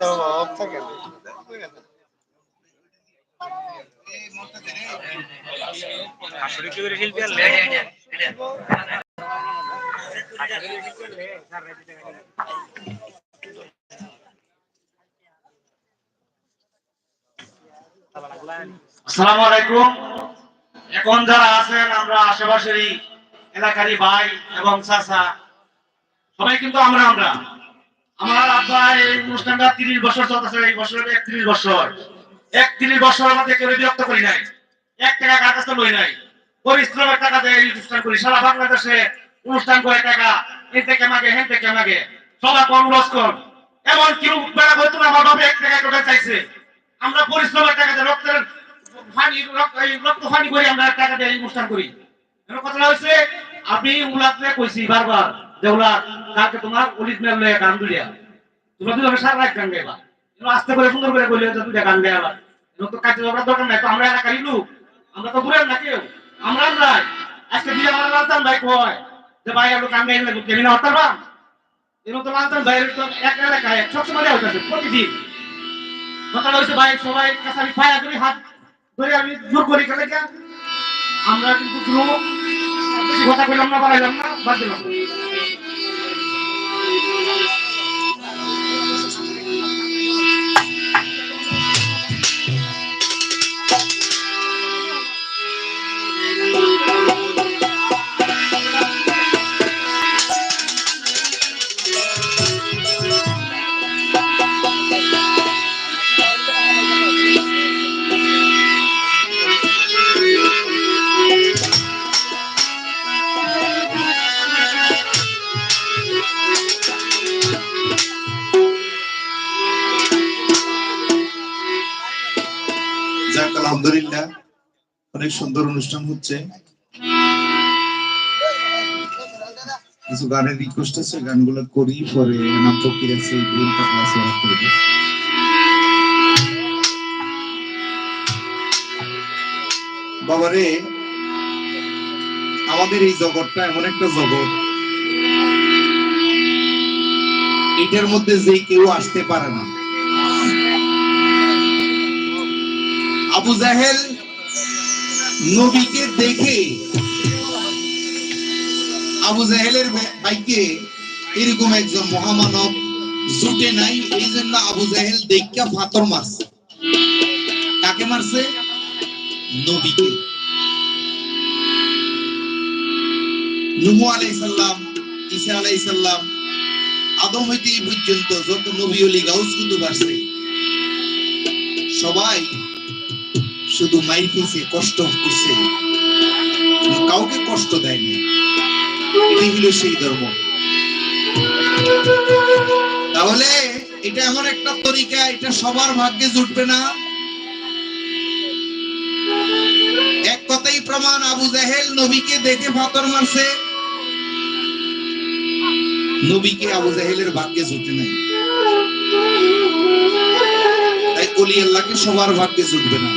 तो अब तक আসসালামু আলাইকুম। এখন যারা আছেন, আমরা আশেপাশেরই এলাকারই ভাই এবং চাচা। সবাই কিন্তু আমরা আমরা। আমার আব্বা এই অনুষ্ঠানটা তিরিশ বছর চলতেছে, এই বছর একত্রিশ বছর। একত্রিশ বছর মধ্যে কেউ বিরক্ত করি নাই। এক টাকা কার কাছে লই নাই? পরিশ্রমের টাকা দিয়ে অনুষ্ঠান করি। সারা বাংলাদেশে অনুষ্ঠান করে টাকা এন থেকে মাগে হেন থেকে মাগে সবাই কম কর এমন কেউ বেড়া হইতো না, আমার বাবা এক টাকা টোটাল চাইছে। আমরা পরিশ্রমের টাকা দিয়ে রক্তের ফানি রক্ত ফানি করে আমরা টাকা দিয়ে অনুষ্ঠান করি। এর কথা হচ্ছে আমি উলাদরে কইছি বারবার যে উলাদ, কালকে তোমার অলিদ মেল গান দুলিয়া। তোমরা দুজন সারা রাত গান গাইবা। আস্তে করে সুন্দর করে যে দুইটা গান গাইবা এর তো কাজে আমরা দরকার নাই, তো আমরা এলাকারই লোক। আমরা তো ঘুরে না কেউ। আমরা নাই। আজকে দিয়ে আমার লালতান ভাই কয়? যে ভাই, আমরা গান গাইলে কেমিনা হতার বা এর তো লালতান ভাই তো এক এলাকায় সবসময় হইতাছে, প্রতিদিন। কথাটা হচ্ছে ভাই, সবাই কাছারি পায়া ধরে হাত ধরে আমি জোর করি কেন আমরা কিন্তু কোনো কথা কইলাম না, বাড়াইলাম না, বাদ দিলাম। আলহামদুলিল্লাহ, অনেক সুন্দর অনুষ্ঠান হচ্ছে। কিছু গানের রিকোয়েস্ট আছে, গানগুলো করি, পরে নাম ফকির আছে বাবারে, আমাদের এই জগৎটা এমন একটা জগৎ। এটার মধ্যে যে কেউ আসতে পারে না। আবু জাহেল নবীকে দেখে আবু জাহেলের ভাইকে এরকম একজন মহামানব জুটে নাই, এই জন্য আবু জাহেল দেখা ফাতর মারছে। কাকে মারছে? নবীকে। নুহু আলাইসাল্লাম ঈসা আলাইসাল্লাম আদম হইতে পর্যন্ত যত নবী অলি গাউস কুতুব আসছে। সবাই শুধু মাই খেয়েছে কষ্ট করছে কাউকে কষ্ট দেয়নি। এটাই হলো সেই ধর্ম। তাহলে এটা এমন একটা তরিকা, এটা সবার ভাগ্যে জুটবে না। এক কথাই প্রমাণ, আবু জাহেল নবীকে দেখে ফাতর মারছে। নবীকে আবু জাহেলের ভাগ্যে জুটে নাই। তাই অলি আল্লাহকে সবার ভাগ্যে জুটবে না।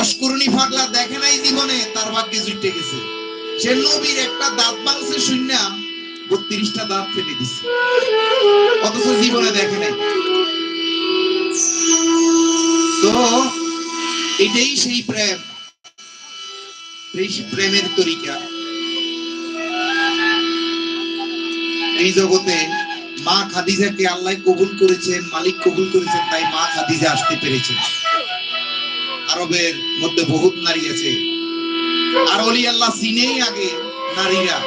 অস্করণী ফাগলা দেখে নাই জীবনে, তার ভাগ্যে জুটে গেছে। সে নবীর একটা দাঁত ভাঙছে শূন্য বত্রিশটা দাঁত ফেলে দিছে। অথচ জীবনে দেখে নাই। তো এটাই সেই প্রেম। প্রেমের তরিকা। এই জগতে মা খাদিজাকে আল্লাহ কবুল করেছেন, মালিক কবুল করেছেন, তাই মা খাদিজা আসতে পেরেছেন। আরবের মধ্যে বহুত নারী আছে। আর অলি আল্লাহ চিনেই আগে নারীরা।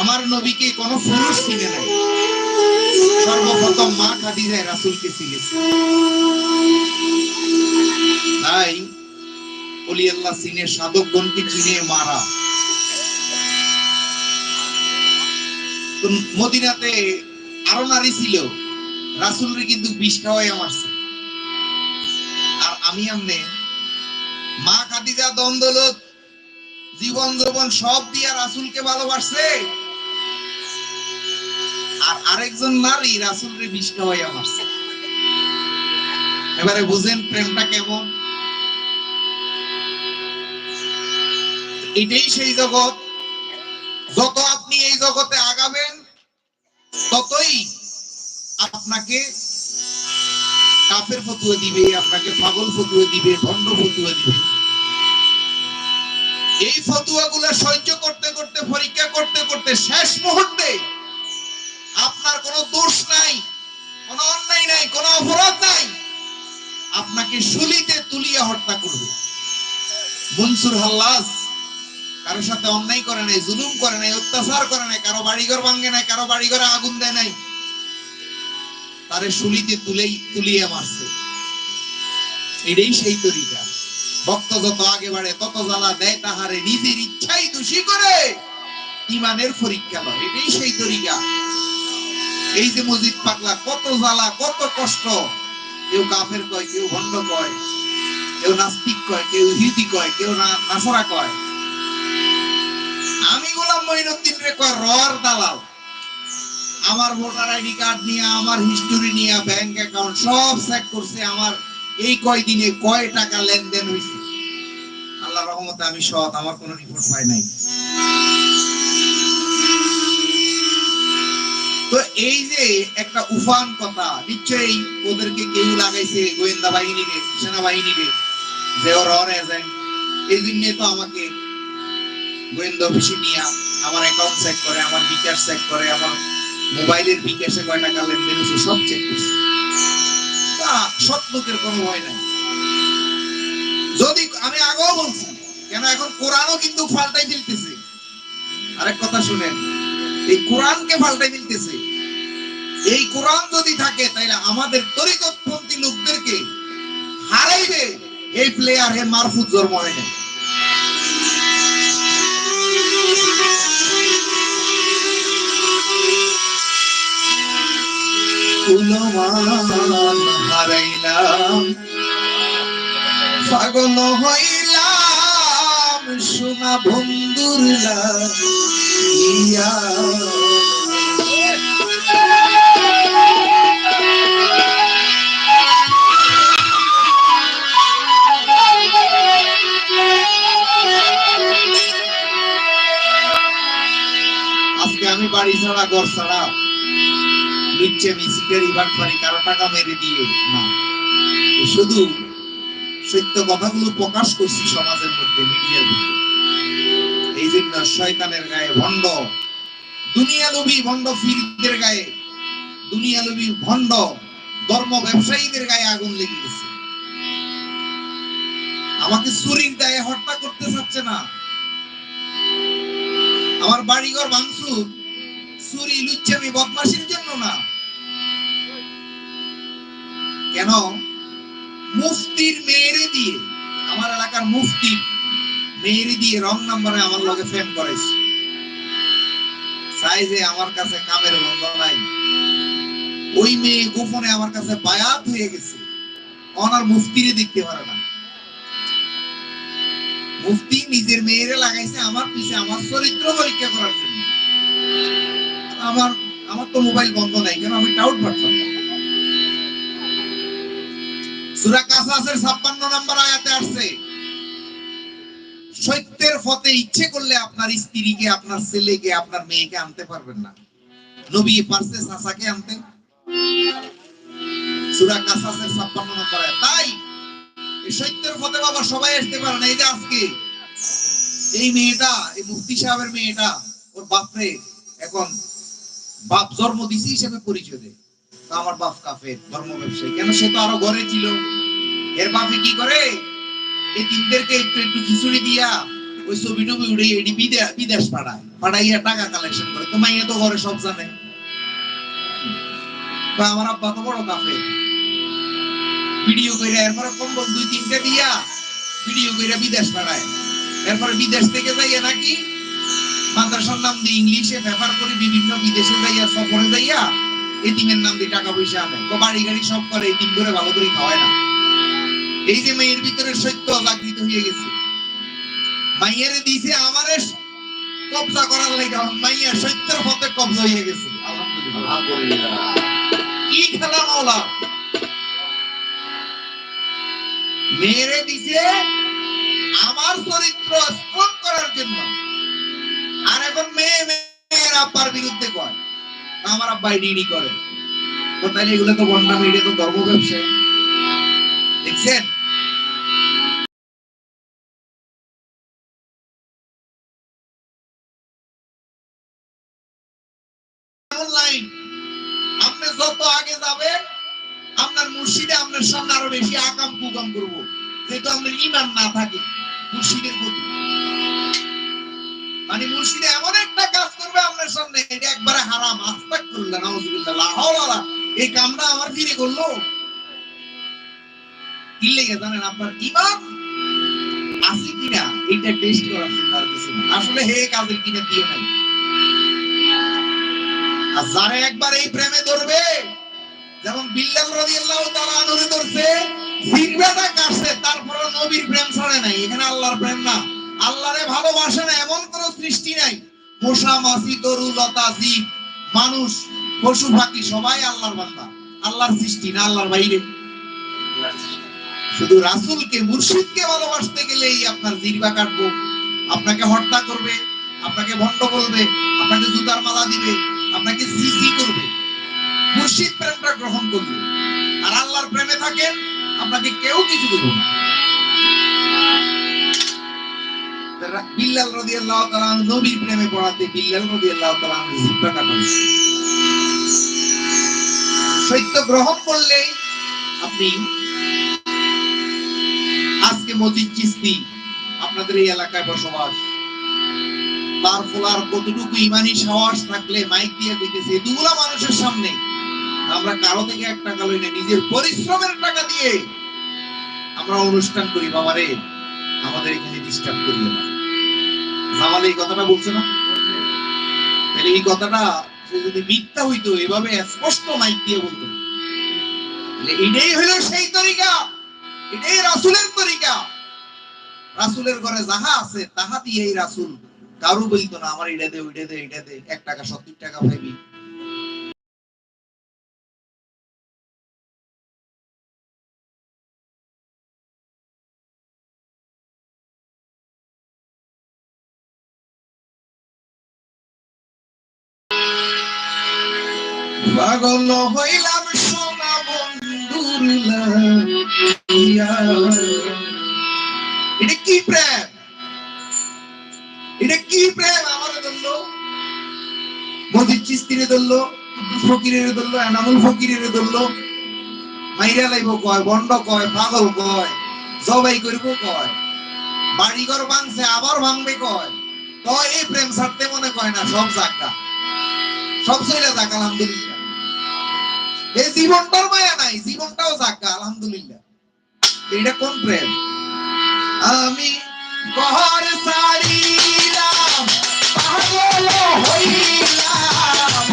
আমার নবীকে কোন পুরুষ চিনে নাই। সর্বপ্রথম মা রাসুলকে চিনেছে। তাই অলি আল্লাহ চিনে মারা। মদিনাতে আরও নারী ছিল। রাসুলরে কিন্তু বিষ খাওয়াই মারছে আর আমি আমনে মা খাদিজা দ্বন্দ্বলত জীবন যৌবন সব দিয়া রাসুলকে ভালোবাসছে। আর আরেকজন নারী রাসুলকে বিষ খাওয়াইয়া মারছে। এবারে বুঝেন প্রেমটা কেমন? এটাই সেই জগৎ। যত আপনি এই জগতে আগাবেন, ততই আপনাকে কাফের ফতুয়া দিবে, আপনাকে পাগল ফতুয়া দিবে, ভণ্ড ফতুয়া দিবে। এই ফতুয়া গুলো সহ্য করতে করতে, পরীক্ষা করতে করতে শেষ মুহূর্তে আপনার কোনো দোষ নাই, কোনো অন্যায় নাই, কোনো অপরাধ নাই। আপনাকে শুলিতে তুলিয়া হত্যা করবে। মনসুর হাল্লাস কারোর সাথে অন্যায় করে নাই, জুলুম করে নাই, অত্যাচার করে নাই, কারও বাড়িঘর ভাঙ্গে নাই, কারও বাড়িঘরে আগুন দেয় নাই। তারে শুলিতে তুলেই তুলিয়ে মারছে। এটাই সেই তরিকা। ভক্ত যত আগে বাড়ে, তত জ্বালা দেয় তাহারে নিজের ইচ্ছাই দোষী করে। ইমানের পরীক্ষা লয় এটাই সেই তরিকা। এই যে মসজিদ পাকলা কত জ্বালা, কত কষ্ট। কেউ কাফের কয়, কেউ ভণ্ড কয়, কেউ নাস্তিক কয়, কেউ হিদি কয়, কেউ নাসারা কয়। আমি গোলাম মঈনুদ্দিন রে কয়, রর দালাল। আমার ভোটার আইডি কার্ড নিয়ে, আমার হিস্টোরি নিয়ে ব্যাংক অ্যাকাউন্ট সব চেক করছে, আমার এই কয় দিনে কয় টাকা লেনদেন হয়েছে আল্লাহ রহমতে আমি সৎ, আমার কোনো রিপোর্ট পাই নাই। তো এই যে একটা উফান কথা, নিশ্চয়ই ওদেরকে কেউ লাগাইছে গোয়েন্দা বাহিনীকে, সেনাবাহিনীকে, যে ওরা যায় এই জন্য তো আমাকে গোয়েন্দা অফিসে নিয়ে আমার অ্যাকাউন্ট চেক করে, আমার বিচার চেক করে, আমার মোবাইলের বিকাশে কয় টাকা লেনদেন হয়েছে সব চেক করছে। সৎ লোকের কোনো ভয় নাই। যদি আমি আগেও বলছি, কেন এখন কোরআনও কিন্তু পাল্টাই ফেলতেছে। আরেক কথা শুনেন, এই কোরআনকে পাল্টাই ফেলতেছে। এই কোরআন যদি থাকে তাহলে আমাদের তরিকতপন্থী লোকদেরকে হারাইবে এই প্লেয়ার হে মারফুত জন্ম হয় না কুলমান হারাইলাম। পাগল হইলাম সোনা বন্ধুর লাগিয়া। আজকে আমি বাড়ি ছাড়া ঘর ছাড়া। নিচ্ছে মিসিকের ইভার পারি কারও টাকা মেরে দিয়ে। না। শুধু সত্য কথাগুলো প্রকাশ করছি সমাজের মধ্যে মিডিয়ার মধ্যে। এই জন্য শয়তানের গায়ে ভণ্ড, দুনিয়া লোভী ভণ্ড ফিরদের গায়ে, দুনিয়া লোভী ভণ্ড ধর্ম ব্যবসায়ীদের গায়ে আগুন লেগে গেছে। আমাকে চুরির দায়ে হত্যা করতে চাচ্ছে না। আমার বাড়িঘর ভাঙচুর চুরি, লুচ্ছামি বদমাসির জন্য না। কেন? মুফতির মেয়েরে দিয়ে, আমার এলাকার মুফতি মেয়েরে দিয়ে রং নাম্বারে আমার লগে ফ্রেম যে আমার কাছে কামের বন্ধ নাই। ওই মেয়ে গোপনে আমার কাছে বায়াত হয়ে গেছে। ওনার মুফতিরে দেখতে পারে না। মুফতি নিজের মেয়েরে লাগাইছে আমার পিছে আমার চরিত্র পরীক্ষা করার জন্য। আমার আমার তো মোবাইল বন্ধ নাই, কেন? আমি টাউট পাচ্ছি সূরা কাসাসের 56 নম্বর আয়াতে আসছে, সত্যের পথে ইচ্ছে করলে আপনার স্ত্রীকে, আপনার ছেলেকে, আপনার মেয়েকে আনতে পারবেন না। নবী পারছে সাসাকে আনতে। সূরা কাসাসের 56 নম্বর আয়াত। তাই সত্যের পথে বাবা সবাই আসতে পারে না। এই যে আজকে, এই মেয়েটা, এই মুফতি সাহেবের মেয়েটা, ওর বাপরে, এখন বাপ জন্ম দিছি হিসেবে পরিচয় দেয়। আমার বাপ কাফের, ধর্ম ব্যবসায়ী। কেন সে তো আরও ঘরে ছিল? এর বাপে কি করে? এই তিনদেরকে একটু একটু খিচুড়ি দিয়া ওই ছবি টবি উড়ে এটি বিদেশ টাকা কালেকশন করে। তো ঘরে সব জানে। আমার আব্বা তো বড় কাফের। ভিডিও কইরা এরপরে কম্বল দুই তিনটে দিয়া ভিডিও কইরা বিদেশ পাঠায়। এরপরে বিদেশ থেকে যাইয়া নাকি মাদ্রাসার নাম দিয়ে ইংলিশে পেপার করে বিভিন্ন বিদেশে যাইয়া সফরে যাইয়া এতিমের নাম দিয়ে টাকা পয়সা আনে। তো বাড়ি গাড়ি সব করে, এতিম করে ভালো করে খাওয়ায় না। এই যে মেয়ের ভিতরে সত্য জাগৃত হয়ে গেছে। মাইয়ারে দিছে আমারে কবজা করার লাগে মাইয়া সত্যের পথে কবজা হয়ে গেছে। কি খেলা মাওলা? মেয়েরে দিছে আমার চরিত্র স্ট্রং করার জন্য। আর এখন মেয়ে, মেয়ের আব্বার বিরুদ্ধে কয়। আমার আব্বা ডিডি করে। তো তাহলে এগুলো তো বন্যা মিডিয়া তো ধর্ম ব্যবসায় দেখছেন? আপনি যত আগে আপনার আপনার সামনে আরও বেশি আকাম কুকাম করব। যেহেতু আপনার ইমান না থাকে, মুর্শিদের প্রতি। মানে মুর্শিদে এমন একটা কাজ করবে আপনার সামনে, এটা একবারে হারাম। আস্তাক করলেন এই কামটা আমার ফিরে করল। লেগে জানেন, আপনার ইমান আছে কিনা, এটা টেস্ট করার কিছু আসলে হে কাজের কিনা নাই। আর যারা একবার এই প্রেমে ধরবে, যেমন বিল্লাল রাদিয়াল্লাহু তাআলা ধরছে কাটছে তারপর নবীর প্রেম ছাড়ে নাই। এখানে আল্লাহর প্রেম না। আল্লাহরে ভালোবাসে না, এমন কোন সৃষ্টি নাই। মশা মাছি তরু, লতা জীব মানুষ, পশু, পাখি, সবাই আল্লাহর বান্দা। আল্লাহর সৃষ্টি না আল্লাহর বাইরে? শুধু রাসূলকে, মুর্শিদকে ভালোবাসতে গেলেই আপনার জিরবা কাটবো, আপনাকে হত্যা করবে, আপনাকে ভণ্ড বলবে আপনাকে জুতার মালা দিবে, আপনাকে সিসি করবে। মুর্শিদ প্রেমটা গ্রহণ করবে। আর আল্লাহর প্রেমে থাকেন, আপনাকে কেউ কিছু করবে না। বিল্লাল রাদিয়াল্লাহু নবীর প্রেমে পড়াতে বিল্লাল সত্য গ্রহণ করলে আপনি আজকে চিস্তি আপনাদের এই এলাকায় বসবাস। তার ফলার কতটুকু ইমানি সাহস থাকলে মাইক দিয়ে দিতেছে এতগুলা মানুষের সামনে আমরা কারও থেকে এক টাকা লই না, নিজের পরিশ্রমের টাকা দিয়ে আমরা অনুষ্ঠান করি। বাবারে, আমাদের এখানে ডিস্টার্ব করিও না। এই কথাটা বলছে না? এই কথাটা যদি মিথ্যা হইতো, এভাবে স্পষ্ট মাইক দিয়ে বলতো। এটাই হলো সেই তরিকা। এটাই রাসূলের তরিকা। রাসূলের ঘরে যাহা আছে, তাহা দিয়েই রাসূল। কারু বলতো না, আমার এটা দে, ওইটা দে, এটা দে, এক টাকা, সত্তর টাকা পাইবি। পাগল হইলাম সোনা বন্ধুর এটা কি প্রেম? এটা কি প্রেম আমার চিস্তিরে ধরলো ফকিরের ধরলো, এনামুল ফকিরের ধরলো। মাইরা লাইব কয়, বন্ড কয়, পাগল কয়, জবাই করব কয়। বাড়িঘর ভাঙছে, আবার ভাঙবে কয়। তো এই প্রেম ছাড়তে মনে কয় না, সব জাগা। সব চলে যাক, আলহামদুলিল্লাহ। এই জীবনটার মায়া নাই জীবনটাও জাগা আলহামদুলিল্লাহ। এটা কোন প্রেম? আমি ঘর সারিলাম হইলাম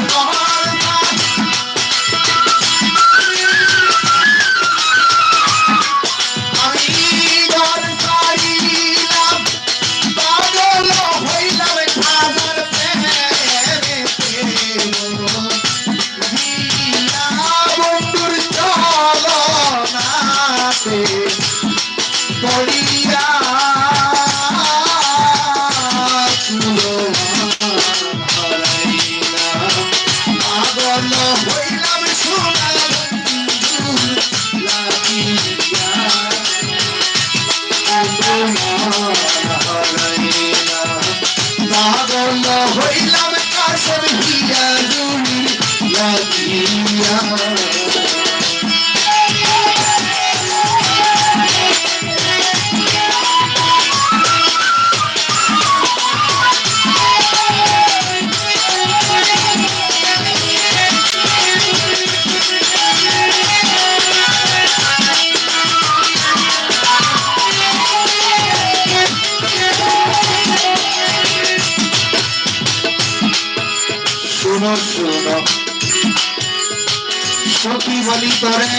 বলি করে।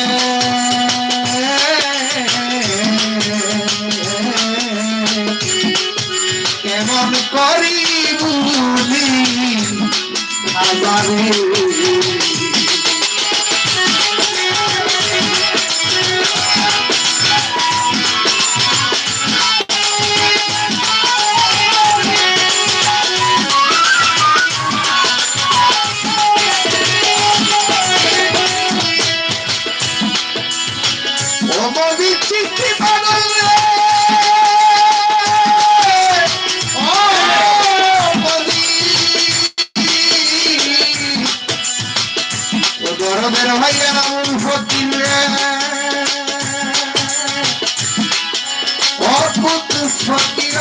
কেমন করি বুঝি? আবারে নাম ফকির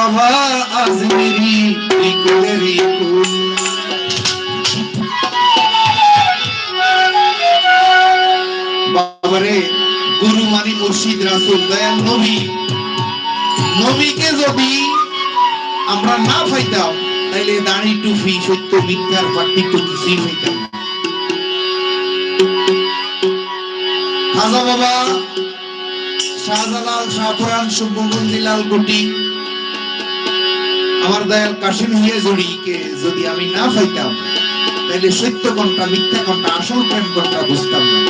বাবা আজমিরি ইকুলেরি কুল বাবারে, গুরু মানি মুর্শিদ রাসূল, দয়াল নবী। নবীকে যদি আমরা না পাইতাম, তাইলে দাড়ি টুপি সত্য মিথ্যার পার্থক্য কিছুই হইতাম খাজা বাবা, শাহজালাল শাহপুরান শুভমন্দিলাল গুটি আমার দয়াল কাশিম হিয়ে জড়িকে যদি আমি না পাইতাম তাইলে সত্য কোনটা, মিথ্যা কোনটা, আসল প্রেম কোনটা বুঝতাম না।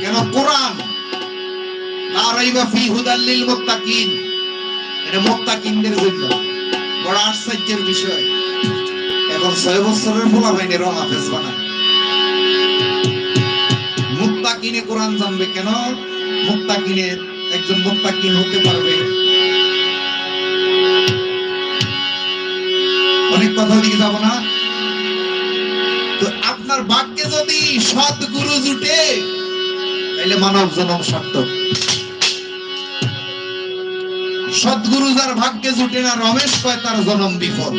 কেন কোরআন? লা রাইবা ফি হুদাল্লিল মুত্তাকিন। এটা মুত্তাকিনদের জন্য বড় আশ্চর্যের বিষয়। এখন ছয় বছরের পোলা হাফেজ বানায়। মুত্তাকিনে কোরআন জানবে কেন? মুত্তাকিনে একজন মুত্তাকিন হতে পারবে কথা দিকে যাব না। তো আপনার বাক্যে যদি সৎ গুরু জুটে তাহলে মানব জনম সার্থক। সদ্গুরু যার ভাগ্যে জুটে না, রমেশ কয় তার জনম বিফল।